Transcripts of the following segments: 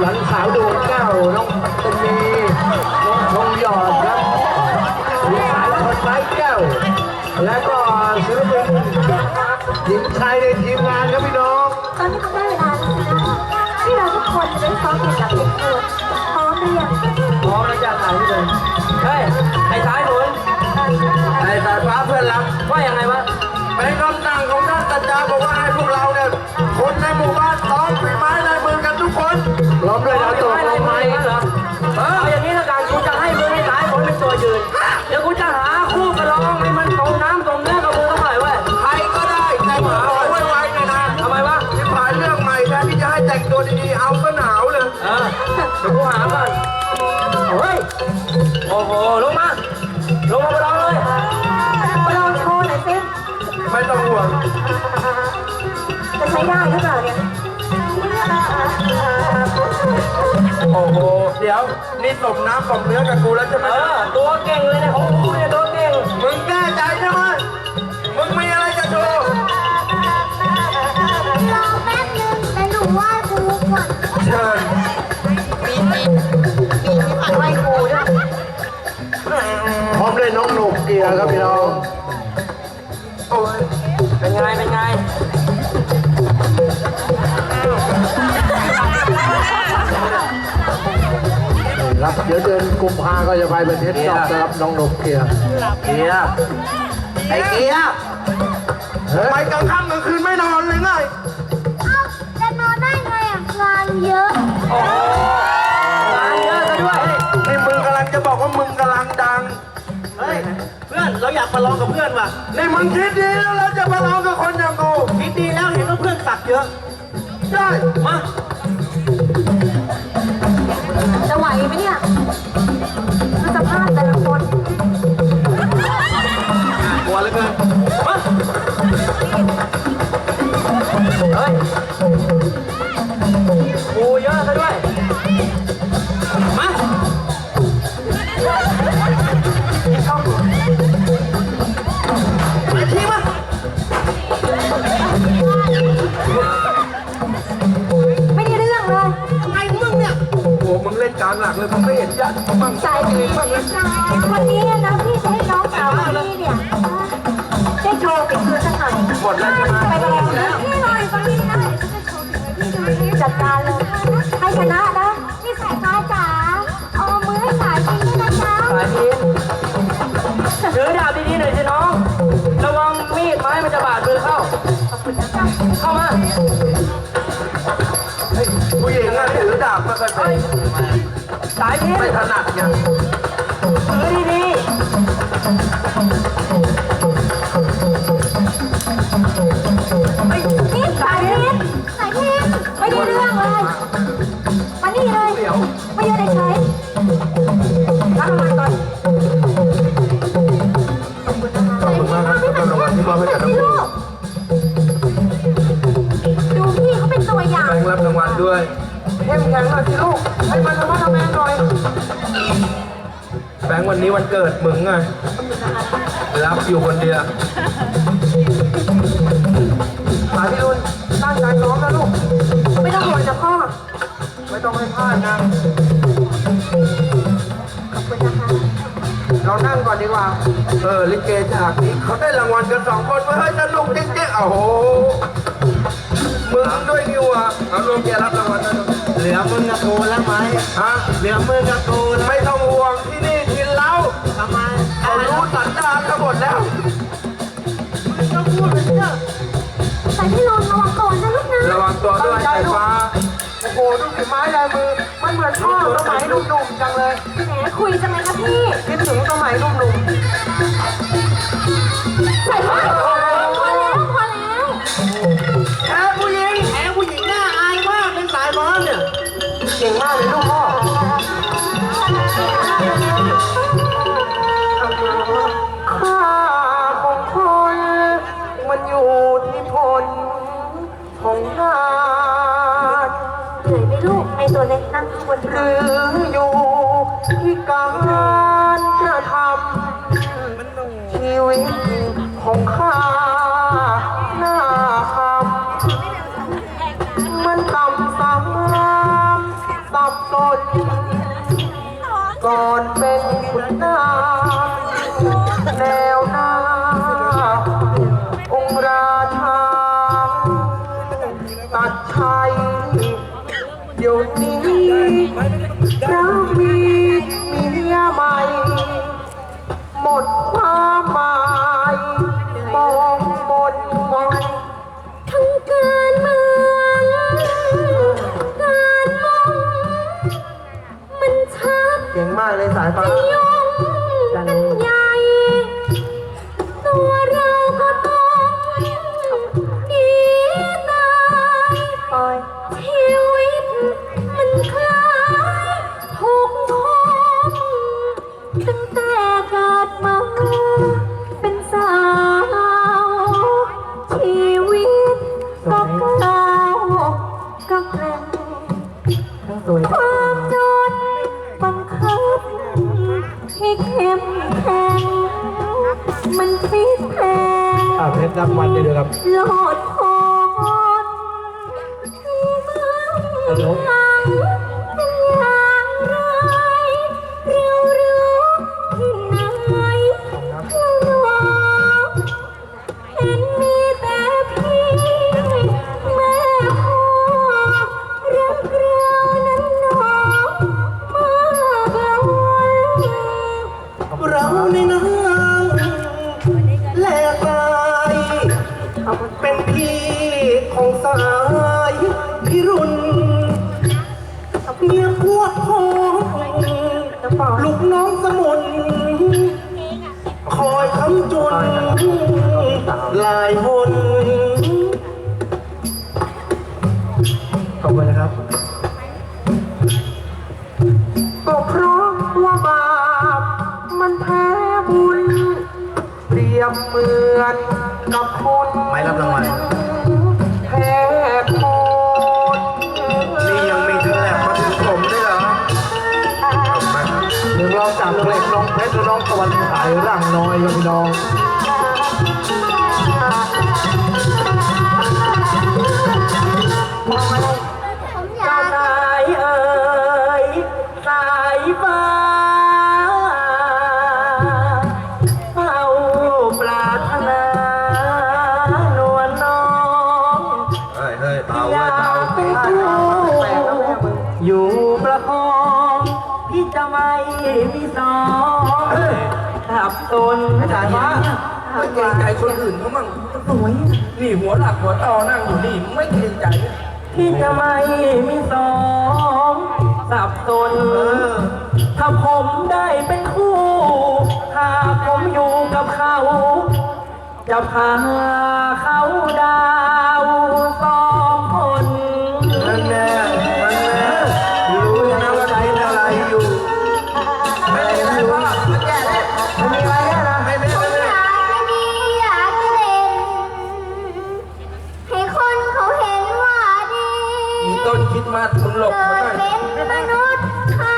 หลานสาวดวงแก้วน้องปัตตานีน้องทองหยอดครับลูกสาวคนไม้แก้ว และก็ศิลปินหญิงชายในทีมงานครับพี่น้องตอนนี้ก็ได้เวลาแล้วนะที่เราทุกคนจะได้ซ้อมเกี่ยวกับเด็กเกิดพร้อมหรือยังพร้อมแล้วจะถ่ายที่เลยเฮ้ยไอ้สายหนุนไอ้สายฟ้าเพื่อนรักว่ายังไงวะเป็นคำสั่งของ อ้โหลงมา ลงมาไปร้องเลย มาลองโชว์หน่อยสิไม่ต้องห่วง จะใช้ได้หรือเปล่าเนี่ยโอ้โห เดี๋ยว นี่สมน้ำสมเนื้อกับกูแล้วใช่ไหมเออ ตัวเก่งเลยเนี่ยของกูเนี่ยตัวเก่ง มึงแน่ใจใช่ไหมมึงมีอะไรจะโชว์รอแป๊บนึงแต่หนูไหว้ครูก่อนเชิญ มีมีมีที่ผัดไหว้ครู ด้วยพร้อมด้วยน้องหนุ่มเกียร์ครับพี่น้องโอ้ยเป็นไง เป็นไงครับเดี๋ยวเดือนกุมภาก็จะไปประเทศนอกนะครับน้องหนุ่มเกียร์เกียร์ไอ้เกียร์เฮ้ไปยกลางค่ำกลางคืนไม่นอนเลยไงเอ้าจะนอนได้ไงอะงานเยอะ พื่อนเราอยากมาลองกับเพื่อนว่ะนี่มึงคิดดีแล้วเราจะมาลองกับคนอย่างกูคิดดีแล้วเห็นว่าเพื่อนสักเยอะ ได้ มา มั่งสายดีวันนี้นะพี่จะให้น้องสาวพี่เนี่ยได้โชว์ฝีมือสักหน่อยหมดแล้วใช่ไหมไปแล้วพี่หน่อยฟังพี่นะจัดการเลยให้ชนะนะนี่สายฟ้าจ๋าเอามือให้สายพี่นะจ๊ะสายพินถือดาบดีๆหน่อยสิน้อง ระวังมีดไม้มันจะบาดมือเข้า เข้ามาผู้หญิงอะถือดาบไม่ค่อยเป็น สายนี้ไม่ถนัดไงดีดี เกิดมึงไงรับอยู่คนเดียวมาพี่รุ่นตั้งใจร้องนะลูก ไม่ต้องห่วงนะพ่อ ไม่ต้องให้พลาดนะ ขอบคุณนะคะเรานั่งก่อนดีกว่า เออ ลิเกฉากนี้เขาได้รางวัลกันสองคนเว้ยเฮ้ยสนุกจริงๆโอ้โห มึงด้วยนี่วะเอาลงเกียร์รับรางวัลนะลูกเหลือมึงกับกูแล้วไหมฮะเหลือมึงกับกูแล้วไม่ต้องห่วง มดแล้วต้องพูดไปเถอะสายพี่ลนระวังก่อนนะลูกนะระวังตัวด้วยสายฟ้า โอ้โหดูฝีไม้ลายมือ มันเหมือนพ่อสมัยหนุ่มๆจังเลยแหมคุยจังเลยนะพี่คิดถึงสมัยหนุ่มใส่ผ้าพอแล้วพอแล้วพอแล้วๆแพ้ผู้หญิงแหมผู้หญิงน่าอายมากเป็นสายฟ้าเนี่ย เก่งมากเลยลูกัวเล็กนั่งบนหรืออยู่ที่การกระทำชีวิตของข้าหน้าคำมันต่ำซ้ำรามต่ำสนก่อนเป็นคุณนางแน่ ดี๋ยวนี้เรามีมีเมีอใหม่ หมดความหมายมองหมดมองทั้งการเมืองการมองมันชักเก่งมากเลยสายฟ้า อยคำจุน หลายหนขอบคุณนะครับ ก็เพราะว่าบาปมันแพ้บุญ เปรียบเหมือนกับคนไม่รับรางวัล น้องเพชรและน้องตะวันสายร่างน้อยครับพี่น้อง อื่นเขามั่งสวยนี่หัวหลักหัวต่อนั่งอยู่นี่ไม่เกรงใจ ที่จะไม่มีสองสับสนถ้าผมได้เป็นคู่ถ้าผมอยู่กับเขา จะพาเขาด มาทุนหลบมาดหน่อย เป็นมนุษย์ค่ะ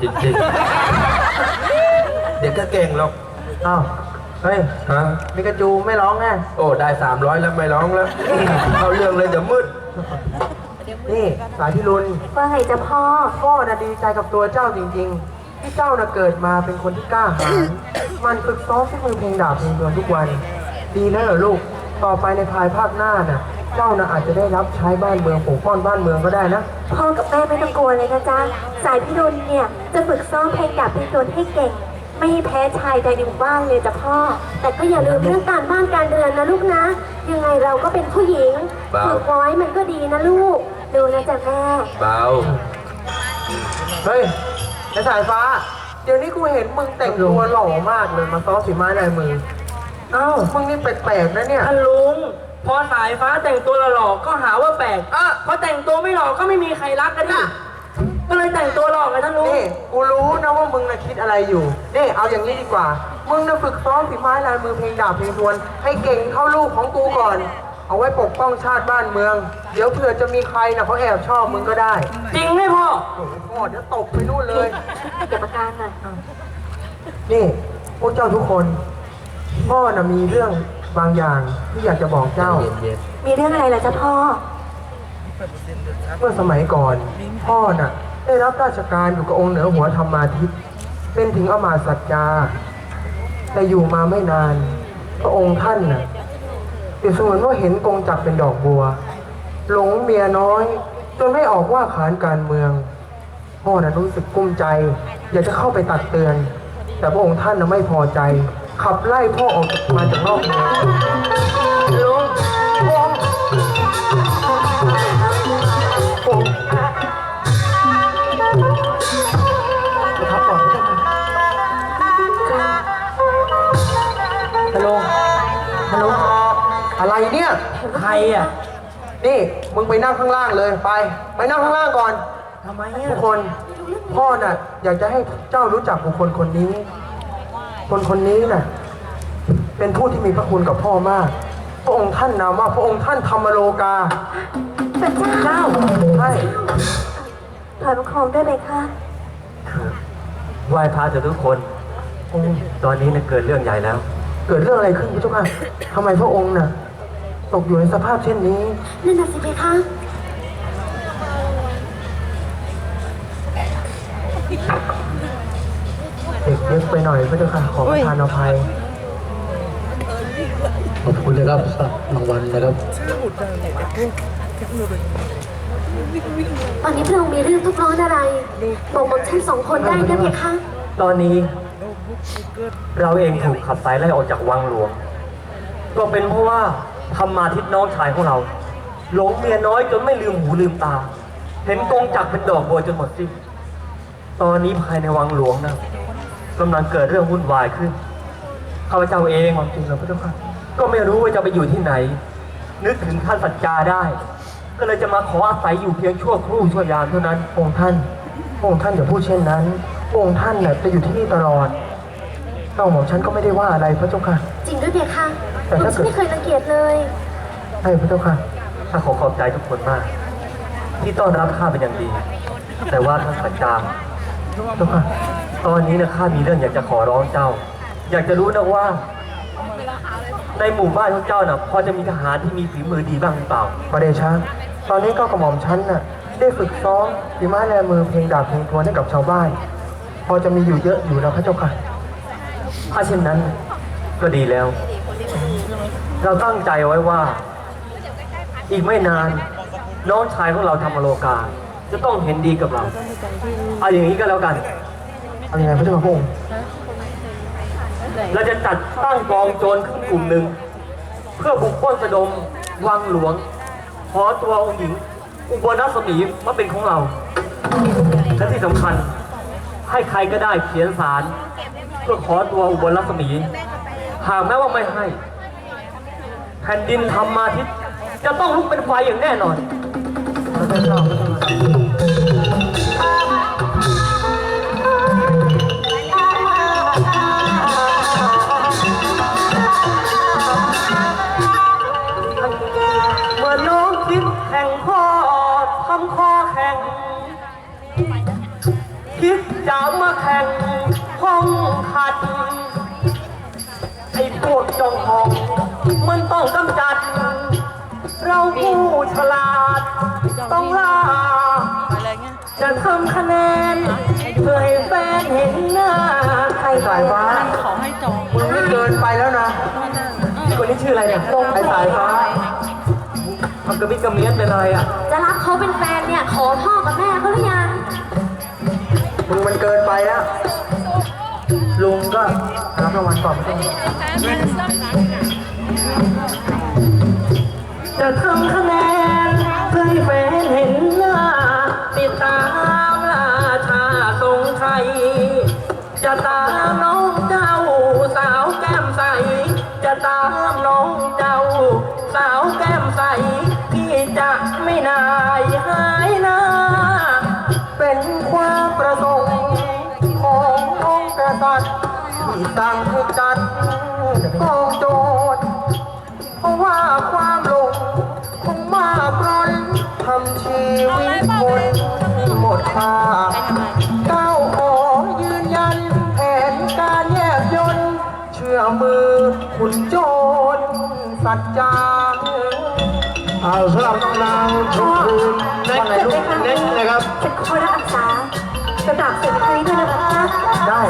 จริงๆ เด็กก็เก่งหรอก อ้าว เฮ้ย ฮะมิกาจูไม่ร้องไงโอ้ ได้ 300 แล้วไม่ร้องแล้ว เข้าเรื่องเลยเดี๋ยวมืด นี่ สายพิรุณว่าไงจะพ่อ พ่อน่ะดีใจกับตัวเจ้าจริง ๆ ที่เจ้าน่ะเกิดมาเป็นคนที่กล้าหาญ มันฝึกซ้อมที่มือเพลงดาบเพลงดวนทุกวัน ดีแล้วเหรอลูก ต่อไปในภายภาคหน้าน่ะ เจ้านะอาจจะได้รับใช้บ้านเมืองปกป้องบ้านเมืองก็ได้นะ พ่อกับแม่ไม่ต้องกลัวเลยนะจ๊ะ สายพิรุณเนี่ยจะฝึกซ้อมเพลงดาบเพลงโดนให้เก่ง ไม่ให้แพ้ชายใดในหมู่บ้านเลยจ้ะพ่อ แต่ก็อย่าลืมเรื่องการบ้านการเรือนนะลูกนะ ยังไงเราก็เป็นผู้หญิงฝึกไว้มันก็ดีนะลูก ดูนะจ๊ะแม่ เบา เฮ้ยไอ้สายฟ้า เดี๋ยวนี้กูเห็นมึงแต่งตัวหล่อมากเลยมาซ้อมฝีไม้ลายมือ เอ้ามึงนี่แปลกๆนะเนี่ย ท่านลุง พอสายฟ้าแต่งตัวหล่อๆก็หาว่าแปลกอะพอแต่งตัวไม่หล่อก็ไม่มีใครรักกันดิก็เลยแต่งตัวหล่อไงท่านลุงนี่กูรู้นะว่ามึงนะคิดอะไรอยู่นี่เอาอย่างนี้ดีกว่า มึงนะฝึกซ้อมฝีไม้ลายมือเพลงดาบเพลงทวน ให้เก่งเท่าลูกของกูก่อน เอาไว้ปกป้องชาติบ้านเมือง เดี๋ยวเผื่อจะมีใครนะเขาแอบชอบมึงก็ได้ จริงไหมพ่อโอ้โหพ่อเดี๋ยวตกไปนู่นเลย เก็บอาการหน่อยนี่พวกเจ้าทุกคน พ่อนะมีเรื่อง บางอย่างที่อยากจะบอกเจ้า มีเรื่องอะไรล่ะจ๊ะพ่อ เมื่อสมัยก่อน พ่อน่ะ ได้รับราชการอยู่กับองค์เหนือหัวธรรมาทิตย์เป็นถึงอมาตย์สัจจาแต่อยู่มาไม่นาน พระองค์ท่านน่ะเปรียบเสมือนว่าเห็นกงจักรเป็นดอกบัว หลงเมียน้อยจนไม่ออกว่าขานการเมือง พ่อน่ะรู้สึกกุ้มใจ อยากจะเข้าไปตักเตือน แต่พระองค์ท่านน่ะไม่พอใจ ขับไล่พ่อออกมาจากนอกเมืองลุงประทับก่อนฮัลโหลฮัลโหลอะไรเนี่ย ใครอะนี่มึงไปนั่งข้างล่างเลยไป ไปนั่งข้างล่างก่อน ทำไมอะทุกคน พ่อน่ะ อยากจะให้เจ้ารู้จักบุคคลคนนี้ คนคนนี้น่ะเป็นผู้ที่มีพระคุณกับพ่อมาก พระองค์ท่านนามว่าพระองค์ท่านธรรมโลกาเป็นเจ้าใช่ ถอยบังคมได้ไหมคะ ไหว้พระจะทุกคนองค์ตอนนี้เนี่ยเกิดเรื่องใหญ่แล้ว เกิดเรื่องอะไรขึ้นพระเจ้าค่ะทำไมพระองค์น่ะ ตกอยู่ในสภาพเช่นนี้ นั่นน่ะสิเพคะ เด็กเล็ก ไปหน่อยพระเจ้าค่ะ ขอประทานอภัย ขอบคุณนะครับสำหรับรางวัลนะครับ ตอนนี้พระองค์มีเรื่องทุกข์ร้อนอะไร บอกผมฉันสองคนได้นะเพคะ ตอนนี้ เราเองถูกขับสายไล่ออกจากวังหลวง ก็เป็นเพราะว่าธรรมาทิตน้องชายของเรา หลงเมียน้อยจนไม่ลืมหูลืมตา เห็นกงจักรเป็นดอกบัวจนหมดสิ้นตอนนี้ภายในวังหลวงนะ กำลังเกิดเรื่องวุ่นวายขึ้นข้าพเจ้าเองความจริงแล้วพระเจ้าค่ะก็ไม่รู้ว่าจะไปอยู่ที่ไหน นึกถึงท่านสัจจาได้ ก็เลยจะมาขออาศัยอยู่เพียงชั่วครู่ชั่วยามเท่านั้นองค์ท่านองค์ท่านอย่าพูดเช่นนั้นองค์ท่านน่ะจะอยู่ที่นี่ตลอดเต้าหม่อมฉันก็ไม่ได้ว่าอะไรพระเจ้าค่ะ จริงด้วยเพคะแต่ผมถ้าเกิฉันด ไม่เคยรังเกียจเลย ใช่พระเจ้าค่ะถ้าขอขอบใจทุกคนมาก ที่ต้อนรับข้าเป็นอย่างดี แต่ว่าท่านสัจจามเจ้าค่ะ ตอนนี้นะข้ามีเรื่องอยากจะขอร้องเจ้า อยากจะรู้นะว่า ในหมู่บ้านของเจ้าน่ะพอจะมีทหารที่มีฝีมือดีบ้างหรือเปล่า พระเดชะ ตอนนี้ก็กระหม่อมฉันน่ะ ได้ฝึกซ้อมฝีไม้ลายมือเพลงดาบเพลงทวนให้กับชาวบ้าน พอจะมีอยู่เยอะอยู่แล้วพระเจ้าค่ะ ถ้าเช่นนั้นก็ดีแล้ว เราตั้งใจไว้ว่า อีกไม่นาน น้องชายของเราธรรมโลกา จะต้องเห็นดีกับเรา เอาอย่างนี้ก็แล้วกัน อายังไงพระเจ้าค่ะพระองค์เราจะจัดตั้งกองโจรขึ้นกลุ่มหนึ่ง เพื่อบุกปล้นสะดมวังหลวง ขอตัวองค์หญิง อุบลรัศมีมาเป็นของเรา และที่สำคัญให้ใครก็ได้เขียนสารเพื่อขอตัวอุบลรัศมีหากแม้ว่าไม่ให้ แผ่นดินธรรมาทิตย์จะต้องลุกเป็นไฟอย่างแน่นอนพระเจ้า ต้องกำจัด เราผู้ฉลาด ต้องล่าจะทำคะแนนเพื่อให้แฟนเห็นหน้าใครสายฟ้าขอให้จองมึงนี่เกินไปแล้วนะคนนี้ชื่ออะไรเนี่ยไอ้สายฟ้าทำมันกระมิดกระเมียนเป็นอะไรอะ จะรับเขาเป็นแฟนเนี่ย ขอพ่อกับแม่เขาหรือยังมึงมันเกินไปแล้ว ลุงก็รับรางวัลก่อน จะทำคะแนนเพื่อให้แฟนเห็นหน้า ติดตามราชาทรงไทย จะตามน้องเจ้าสาวแก้มใส จะตามน้องเจ้าสาวแก้มใสที่จะไม่นายหายหน้า เป็นความประสงค์ขององค์กษัตริย์ที่สั่งให้จัด หมดค่าก้าวขอยืนยันแผนการแยกยนต์เชื่อมือขุนโจรสัจจาเอาสำหรับนางชมพูเน็กเน็กนะครับเป็นคนรักษาจะดับเสร็จครั้งนี้ด้วยนะคะได้